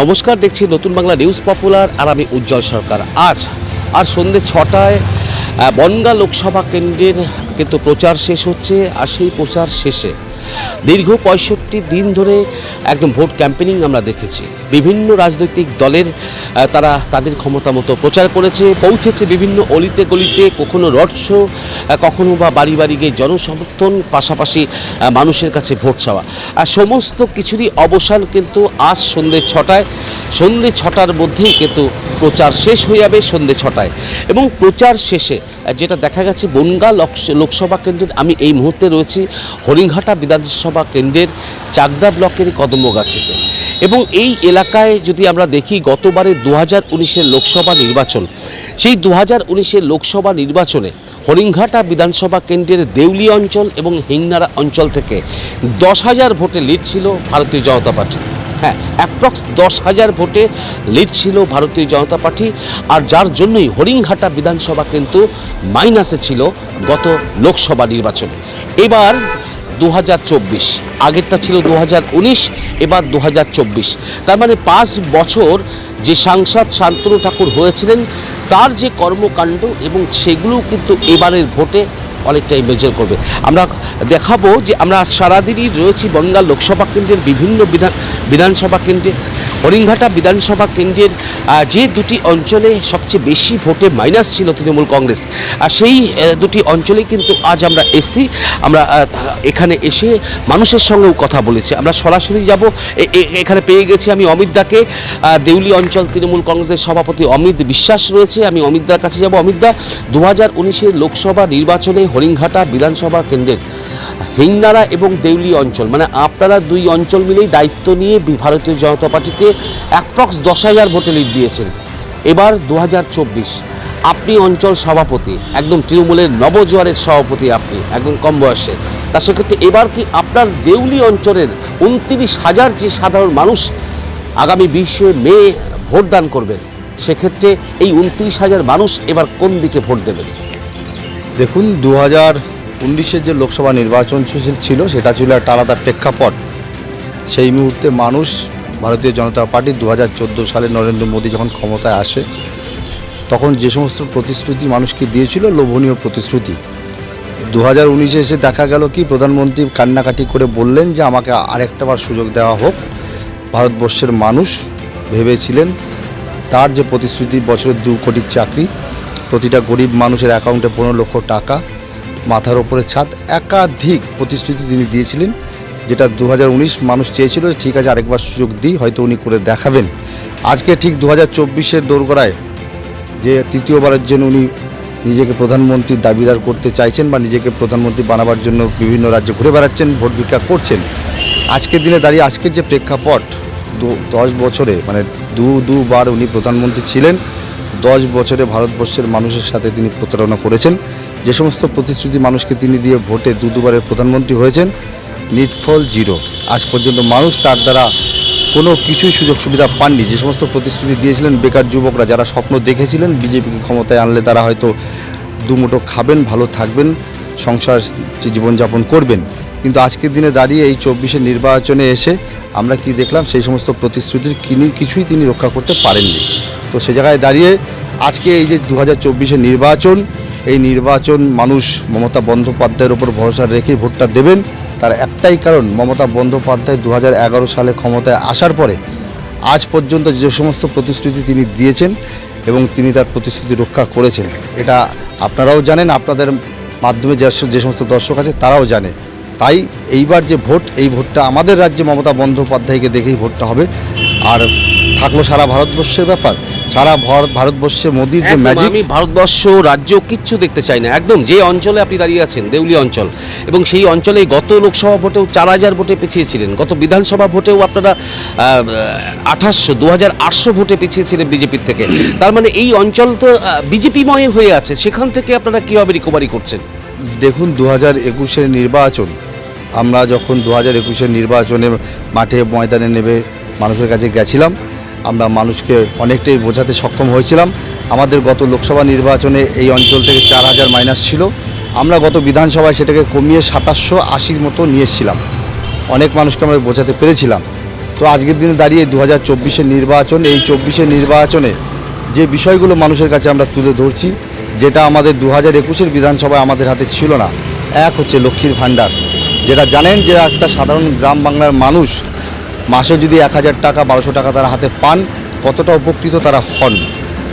নমস্কার, দেখছি নতুন বাংলা নিউজ পপুলার আর আমি উজ্জ্বল সরকার। আজ, আর সন্ধ্যে ছটায় বনগা লোকসভা কেন্দ্রের কিন্তু প্রচার শেষ হচ্ছে, আর সেই প্রচার শেষে দীর্ঘ পঁয়ষট্টি দিন ধরে একদম ভোট ক্যাম্পেনিং আমরা দেখেছি। বিভিন্ন রাজনৈতিক দলের তারা তাদের ক্ষমতা মতো প্রচার করেছে, পৌঁছেছে বিভিন্ন অলিতে গলিতে, কখনো রড শো কখনো বা বাড়ি বাড়ি গিয়ে জনসমর্থন, পাশাপাশি মানুষের কাছে ভোট চাওয়া। আর সমস্ত কিছুরই অবসান কিন্তু আজ সন্ধ্যে ছটায় সন্ধ্যে ছটার মধ্যেই কিন্তু প্রচার শেষ হয়ে যাবে সন্ধ্যে ছটায়। এবং প্রচার শেষে যেটা দেখা গেছে, বনগাঁ লোকস- লোকসভা কেন্দ্রের আমি এই মুহূর্তে রয়েছি, হরিণঘাটা বিধানসভা কেন্দ্রের চাকদা ব্লকের কদমগাছিতে। এবং এই এলাকায় যদি আমরা দেখি গতবারে দু হাজার লোকসভা নির্বাচন, সেই দু হাজার লোকসভা নির্বাচনে হরিংঘাটা বিধানসভা কেন্দ্রের দেউলি অঞ্চল এবং হিংনারা অঞ্চল থেকে দশ হাজার ভোটে লিড ছিল ভারতীয় জনতা পার্টি। হ্যাঁ অ্যাপ্রক্স দশ হাজার ভোটে লিড ছিল ভারতীয় জনতা পার্টি, আর যার জন্যই হরিংঘাটা বিধানসভা কিন্তু মাইনাসে ছিল গত লোকসভা নির্বাচনে। এবার দু হাজার চব্বিশ। আগেরটা ছিল দু হাজার উনিশ, এবার দু হাজার চব্বিশ। তার মানে পাঁচ বছর যে সাংসদ শান্তনু ঠাকুর হয়েছিলেন, তার যে কর্মকাণ্ড এবং সেগুলোও কিন্তু এবারের ভোটে অনেকটাই মেজর করবে। আমরা দেখাবো যে আমরা সারাদিনই রয়েছি বঙ্গাল লোকসভা কেন্দ্রের বিভিন্ন বিধান বিধানসভা কেন্দ্রে। হরিণঘাটা বিধানসভা কেন্দ্রের যে দুটি অঞ্চলে সবচেয়ে বেশি ভোটে মাইনাস ছিল তৃণমূল কংগ্রেস আর সেই দুটি অঞ্চলে কিন্তু আজ আমরা এসি, আমরা এখানে এসে মানুষের সঙ্গেও কথা বলেছি। আমরা সরাসরি যাব এখানে পেয়ে গেছি আমি অমিত দাকে। দেউলি অঞ্চল তৃণমূল কংগ্রেসের সভাপতি অমিত বিশ্বাস রয়েছে, আমি অমিত দার কাছে যাব। অমিত দা দু হাজার উনিশের লোকসভা নির্বাচনে হরিণঘাটা বিধানসভা কেন্দ্রের হিংনারা এবং দেউলি অঞ্চল মানে আপনারা দুই অঞ্চল মিলেই দায়িত্ব নিয়ে ভারতীয় জনতা পার্টিকে অ্যাপ্রক্স দশ হাজার ভোটে লিড দিয়েছেন। এবার দু হাজার চব্বিশ, আপনি অঞ্চল সভাপতি, একদম তৃণমূলের নবজোয়ারের সভাপতি আপনি, একদম কম বয়সে। তা সেক্ষেত্রে এবার কি আপনার দেউলি অঞ্চলের উনত্রিশ হাজার যে সাধারণ মানুষ আগামী বিশে মে ভোটদান করবেন, সেক্ষেত্রে এই উনত্রিশ হাজার মানুষ এবার কোন দিকে ভোট দেবেন? দেখুন দু হাজার উনিশের যে লোকসভা নির্বাচন ছিল- সেটা ছিল একটা আলাদা প্রেক্ষাপট। সেই মুহূর্তে মানুষ, ভারতীয় জনতা পার্টি দু হাজার চোদ্দ সালে নরেন্দ্র মোদী যখন ক্ষমতায় আসে, তখন যে সমস্ত প্রতিশ্রুতি মানুষকে দিয়েছিল, লোভনীয় প্রতিশ্রুতি। দু হাজার উনিশে এসে দেখা গেল কি, প্রধানমন্ত্রী কান্নাকাটি করে বললেন যে, আমাকে আরেকটাবার সুযোগ দেওয়া হোক। ভারতবর্ষের মানুষ ভেবেছিলেন, তার যে প্রতিশ্রুতি, বছরে দু কোটি চাকরি, প্রতিটা গরিব মানুষের অ্যাকাউন্টে পনেরো লক্ষ টাকা মাথার ওপরে ছাদ, একাধিক প্রতিশ্রুতি তিনি দিয়েছিলেন, যেটা দু হাজার উনিশ মানুষ চেয়েছিল ঠিক আছে, আরেকবার সুযোগ দিই, হয়তো উনি করে দেখাবেন। আজকে ঠিক দু হাজার চব্বিশের দোরগোড়ায় যে তৃতীয়বারের জন্য উনি নিজেকে প্রধানমন্ত্রীর দাবিদার করতে চাইছেন বা নিজেকে প্রধানমন্ত্রী বানাবার জন্য বিভিন্ন রাজ্যে ঘুরে বেড়াচ্ছেন, ভোট ভিক্ষা করছেন, আজকের দিনে দাঁড়িয়ে আজকের যে প্রেক্ষাপট দশ বছরে মানে দু, দুবার উনি প্রধানমন্ত্রী ছিলেন দশ বছরে ভারতবর্ষের মানুষের সাথে তিনি প্রতারণা করেছেন। যে সমস্ত প্রতিশ্রুতি মানুষকে তিনি দিয়ে ভোটে দু দুবারের প্রধানমন্ত্রী হয়েছেন, নিটফল জিরো। আজ পর্যন্ত মানুষ তার দ্বারা কোনো কিছুই সুযোগ সুবিধা পাননি। যে সমস্ত প্রতিশ্রুতি দিয়েছিলেন বেকার যুবকরা, যারা স্বপ্ন দেখেছিলেন বিজেপিকে ক্ষমতায় আনলে তারা হয়তো দুমুঠো খাবেন, ভালো থাকবেন, সংসার জীবনযাপন করবেন। কিন্তু আজকের দিনে দাঁড়িয়ে এই চব্বিশের নির্বাচনে এসে আমরা কি দেখলাম, সেই সমস্ত প্রতিশ্রুতির কিনি কিছুই তিনি রক্ষা করতে পারেননি। তো সে জায়গায় দাঁড়িয়ে আজকে এই যে দু হাজার নির্বাচন, এই নির্বাচন মানুষ মমতা বন্দ্যোপাধ্যায়ের ওপর ভরসা রেখেই ভোটটা দেবেন। তার একটাই কারণ, মমতা বন্দ্যোপাধ্যায় দু হাজার এগারো সালে ক্ষমতায় আসার পরে আজ পর্যন্ত যে সমস্ত প্রতিশ্রুতি তিনি দিয়েছেন এবং তিনি তার প্রতিশ্রুতি রক্ষা করেছেন, এটা আপনারাও জানেন, আপনাদের মাধ্যমে যে সমস্ত দর্শক আছে তারাও জানে। তাই এইবার যে ভোট, এই ভোটটা আমাদের রাজ্যে মমতা বন্দ্যোপাধ্যায়কে দেখেই ভোটটা হবে। আর থাকল সারা ভারতবর্ষের ব্যাপার। সারা ভারত ভারতবর্ষে মোদির যে ম্যাজিক আমি ভারতবর্ষ রাজ্য কিচ্ছু দেখতে চাই না। একদম যে অঞ্চলে আপনি দাঁড়িয়ে আছেন দেউলি অঞ্চল এবং সেই অঞ্চলে গত লোকসভা ভোটেও চার হাজার ভোটে পিছিয়েছিলেন। গত বিধানসভা ভোটেও আপনারা আঠাশশো দু হাজার আটশো ভোটে পিছিয়েছিলেন বিজেপির থেকে। তার মানে এই অঞ্চল তো বিজেপিময় হয়ে আছে। সেখান থেকে আপনারা কীভাবে রিকভারি করছেন? দেখুন দু হাজার একুশের নির্বাচন আমরা যখন দু হাজার একুশের নির্বাচনে মাঠে ময়দানে নেবে মানুষের কাছে গেছিলাম আমরা মানুষকে অনেকটাই বোঝাতে সক্ষম হয়েছিলাম। আমাদের গত লোকসভা নির্বাচনে এই অঞ্চল থেকে চার হাজার মাইনাস ছিল। আমরা গত বিধানসভায় সেটাকে কমিয়ে সাতাশশো আশির মতো নিয়ে এসেছিলাম। অনেক মানুষকে আমরা বোঝাতে পেরেছিলাম। তো আজকের দিনে দাঁড়িয়ে দু হাজার নির্বাচন, এই চব্বিশের নির্বাচনে যে বিষয়গুলো মানুষের কাছে আমরা তুলে ধরছি, যেটা আমাদের দু হাজার একুশের বিধানসভায় আমাদের হাতে ছিল না। এক হচ্ছে লক্ষ্মীর ভাণ্ডার। যেটা জানেন যে একটা সাধারণ গ্রাম বাংলার মানুষ মাসে যদি এক হাজার টাকা, বারোশো টাকা তারা হাতে পান, কতটা উপকৃত তারা হন?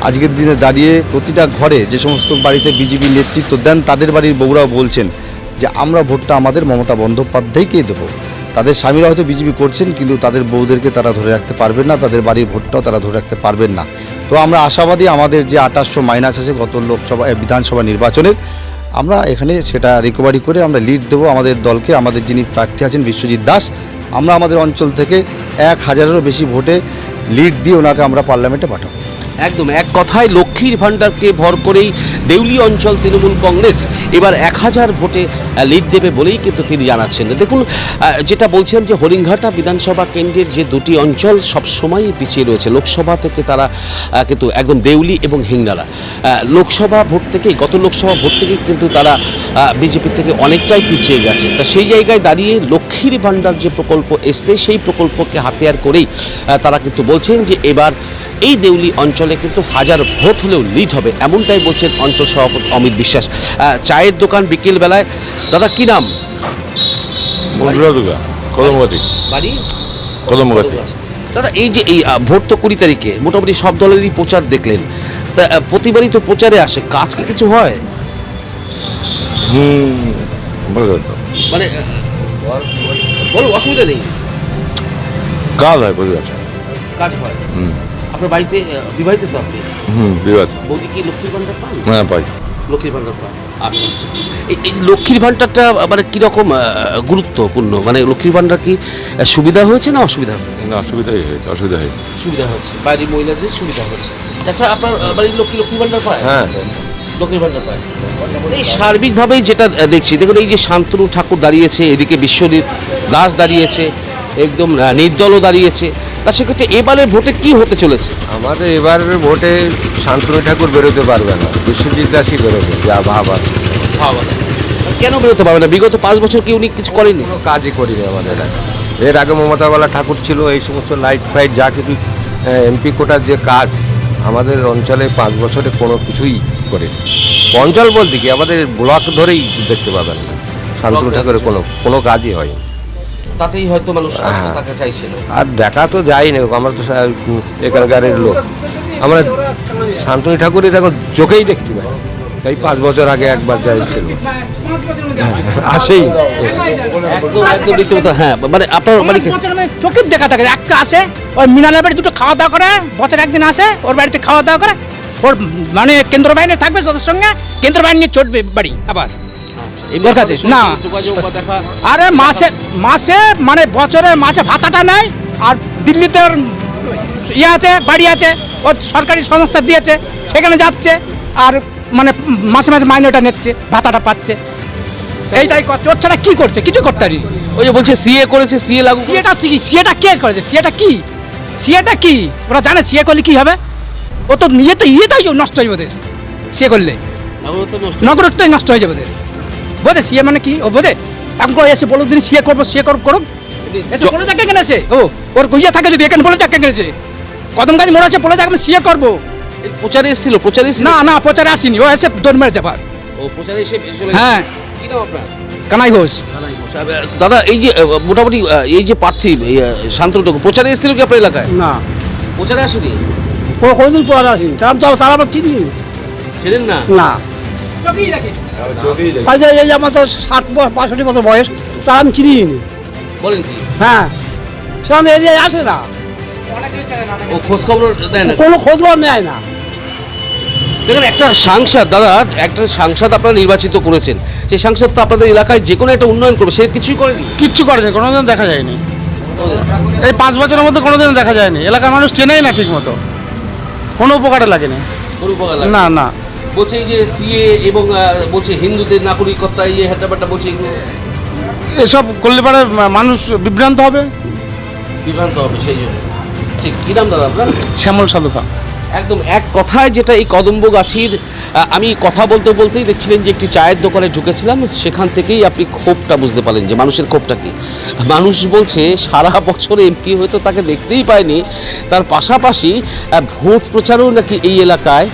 আজকের দিনে দাঁড়িয়ে প্রতিটা ঘরে যে সমস্ত বাড়িতে বিজেপি নেতৃত্ব দেন, তাদের বাড়ির বউরাও বলছেন যে, আমরা ভোটটা আমাদের মমতা বন্দ্যোপাধ্যায়কেই দেবো। তাদের স্বামীরা হয়তো বিজেপি করছেন, কিন্তু তাদের বউদেরকে তারা ধরে রাখতে পারবেন না, তাদের বাড়ির ভোটটাও তারা ধরে রাখতে পারবেন না। তো আমরা আশাবাদী আমাদের যে আঠাশশো মাইনাস আছে গত লোকসভা বিধানসভা নির্বাচনের আমরা এখানে সেটা রিকভারি করে আমরা লিড দেবো আমাদের দলকে, আমাদের যিনি প্রার্থী আছেন বিশ্বজিৎ দাস, আমরা আমাদের অঞ্চল থেকে এক হাজারেরও বেশি ভোটে লিড দিয়ে ওনাকে আমরা পার্লামেন্টে পাঠাবো। একদম এক কথায় লক্ষ্মীর ভাণ্ডারকে ভর করেই দেউলি অঞ্চল তৃণমূল কংগ্রেস এবার এক হাজার ভোটে লিড দেবে বলেই কিন্তু তিনি জানাচ্ছেন। দেখুন যেটা বলছেন যে হরিণঘাটা বিধানসভা কেন্দ্রের যে দুটি অঞ্চল সবসময়ই পিছিয়ে রয়েছে। লোকসভা থেকে তারা কিন্তু একদম দেউলি এবং হিংনালা লোকসভা ভোট থেকেই, গত লোকসভা ভোট থেকেই কিন্তু তারা বিজেপি থেকে অনেকটাই পিছিয়ে গেছে। তা সেই জায়গায় দাঁড়িয়ে লক্ষ্মীর ভাণ্ডার যে প্রকল্প এসছে, সেই প্রকল্পকে হাতিয়ার করেই তারা কিন্তু বলছেন যে এবার এই দেউলি অঞ্চলে কিন্তু হাজার ভোট হলেও লিড হবে এমনটাই বলছেন অঞ্চল সভাপতি অমিত বিশ্বাস। চায়ের দোকান বিকেল বেলায় দাদা কি নাম? বাড়ি? কদমগতি। দাদা এই যে এই ভোট তো কুড়ি তারিখে মোটামুটি সব দলেরই প্রচার দেখলেন। তা প্রতিবারই তো প্রচারে আসে কাজ কি কিছু হয়। মানে বলো অসুবিধা নেই। কাজ হয় কাজ হয়। হুম। আপনার বাড়িতে বিবাহিত তো আপনি? হুম বিবাদ বৌদি কি লক্ষ্মীর ভাণ্ডার পান? হ্যাঁ পাই। লক্ষ্মীর ভাণ্ডার পান। আচ্ছা আচ্ছা। এই এই লক্ষ্মীর ভাণ্ডারটা মানে কীরকম গুরুত্বপূর্ণ? মানে লক্ষ্মীর ভাণ্ডার কি সুবিধা হয়েছে না অসুবিধা হয়েছে? না অসুবিধাই হয়েছে অসুবিধা হয়েছে। সুবিধা হচ্ছে। বাড়ির মহিলাদের সুবিধা হচ্ছে। আচ্ছা আপনার বাড়ির লক্ষ্মী লক্ষ্মী ভাণ্ডার পায়? হ্যাঁ। লক্ষ্মীর ভাণ্ডার পায়। এই সার্বিকভাবেই যেটা দেখছি দেখুন এই যে শান্তনু ঠাকুর দাঁড়িয়েছে এদিকে বিশ্বজিৎ দাস দাঁড়িয়েছে একদম নির্দলও দাঁড়িয়েছে। তা সেক্ষেত্রে এবারে ভোটে কি হতে চলেছে? আমাদের এবারের ভোটে শান্তনু ঠাকুর বেরোতে পারবে না। বিশ্বজিৎ দাসই বেরোবে যা ভাব আছে। ভাব আছে। কেন বেরোতে পারবে না? বিগত পাঁচ বছর কি উনি কিছু করেনি কোনো কাজই করিনি আমাদের এলাকায়। এর আগে মমতাওয়ালা ঠাকুর ছিল এই সমস্ত লাইট ফাইট যা কিছু এমপি কোটার যে কাজ আমাদের অঞ্চলে পাঁচ বছরে কোনো কিছুই করে অঞ্চল বলতে কি আমাদের ব্লক ধরেই দেখতে পাবেন। না শান্তনু ঠাকুরের কোনো কোনো কাজই হয়নি। তাতেই হয়তো মানুষ হ্যাঁ। তাকে চাইছে না আর দেখা তো যায় না আমরা তো এখানকারের লোক। আমরা শান্তনু ঠাকুরের এখন চোখেই দেখতে পাই। এই পাঁচ বছর আগে একবার যাইছিল। আসেই। একদম হ্যাঁ মানে আপনার মানে চোখের দেখা থাকে একটা আসে ওর মিনালের বাড়ি দুটো খাওয়া দাওয়া করে বছর একদিন আসে ওর বাড়িতে খাওয়া দাওয়া করে ওর মানে কেন্দ্র বাহিনী থাকবে ওদের সঙ্গে কেন্দ্র বাহিনী চটবে বাড়ি আবার। ওর কাছে? না। আরে মাসে মাসে মানে বছরের মাসে ভাতাটা নেয় আর দিল্লিতে ওর ইয়ে আছে বাড়ি আছে ওর সরকারি সংস্থা দিয়েছে সেখানে যাচ্ছে আর মানে মাসে মাসে মাইনেটা নিচ্ছে ভাতাটা পাচ্ছে। এইটাই করছে ওর ছাড়া কী করছে? কিছু করতে পারি? ওই যে বলছে সিএ করেছে সিএ লাগু সিএটা কি? সিএটা কে করেছে? সিএটা কি? সিএটা কি? ওরা জানে সিএ করলে কি হবে? ও তো ইয়েতে ইয়েটাই নষ্ট হয়ে যাবে ওদের। সিএ করলে। নগরত্বই নষ্ট হয়ে যাবে ওদের। বোঝে সিএ মানে কি? ও বোঝে এখন এসে বলো দিন সিএ করব সিএ করব করুক। এসে বলে যাকে কেন এসে ও ওর গুইয়া থাকে যদি এখানে বলে যাকে কেনেছে কদম গাছ মোড়া আছে বলে যাকে আমি সিএ করব। প্রচারে এসেছিল প্রচারে না না প্রচারে আসেনি। ও এসে দৌড় মেরে যাবার ও প্রচারে এসে হ্যাঁ। কি নাম আপনার? কানাই ঘোষ। দাদা এই যে মোটামুটি এই যে প্রার্থী এই, আহ, শান্তনু ঠাকুর প্রচারে এসেছিল কি আপনার এলাকায়? না। প্রচারে আসেনি? ও কোনদিন পর আসেনি। তারা তো তারা আবার চিনি ছিলেন না? না। আচ্ছা এই আমাদের ষাট বাষট্টি বছর বয়স তা আমি চিনি নি। বলেন কি? হ্যাঁ সেখানে এরিয়ায় আসে না। ও খোঁজ খবর দেয় না? কোনো খোঁজও নেয় না। দেখুন একটা সাংসদ দাদা একটা সাংসদ আপনারা নির্বাচিত করেছেন। সেই সাংসদ তো আপনাদের এলাকায় যে কোনো একটা উন্নয়ন করবে সে কিছুই করেনি? কিচ্ছু করেনি কোনোদিন দেখা যায়নি। এই পাঁচ বছরের মধ্যে কোনোদিন দেখা যায়নি। এলাকার মানুষ চেনেই না ঠিক মতো কোনো উপকারে লাগেনি। কোনো উপকার লাগে না। না না। বলছে যে সিএ এবং বলছে হিন্দুদের নাগরিকত্বা ইয়ে হ্যাটাবাটা বলছে এগুলো। এসব করলে পারে মানুষ বিভ্রান্ত হবে? বিভ্রান্ত হবে সেই জন্য। ঠিক কি নাম দাদা আপনার? শ্যামল সাধুকা একদম এক কথায় যেটা এই কদম্ব গাছির আমি কথা বলতে বলতেই দেখছিলেন যে একটি চায়ের দোকানে ঢুকেছিলাম সেখান থেকেই আপনি ক্ষোভটা বুঝতে পারলেন যে মানুষের ক্ষোভটা কি। মানুষ বলছে সারা বছর এমপি হয়তো তাকে দেখতেই পায়নি তার পাশাপাশি ভোট প্রচারও নাকি এই এলাকায়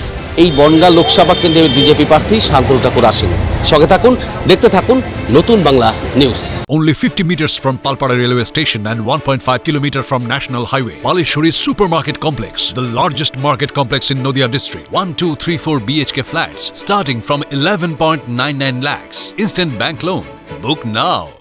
এই বনগা লোকসভা কেন্দ্রের বিজেপি প্রার্থী শান্তনু ঠাকুর আসেনি সঙ্গে থাকুন দেখতে থাকুন নতুন Bangla news Only 50 meters from Palpara railway station and 1.5 kilometer from National Highway. Palishuri Supermarket Complex, the largest market complex in Nodia district. 1, 2, 3, 4 BHK flats starting from 11.99 lakhs. Instant bank loan. Book now.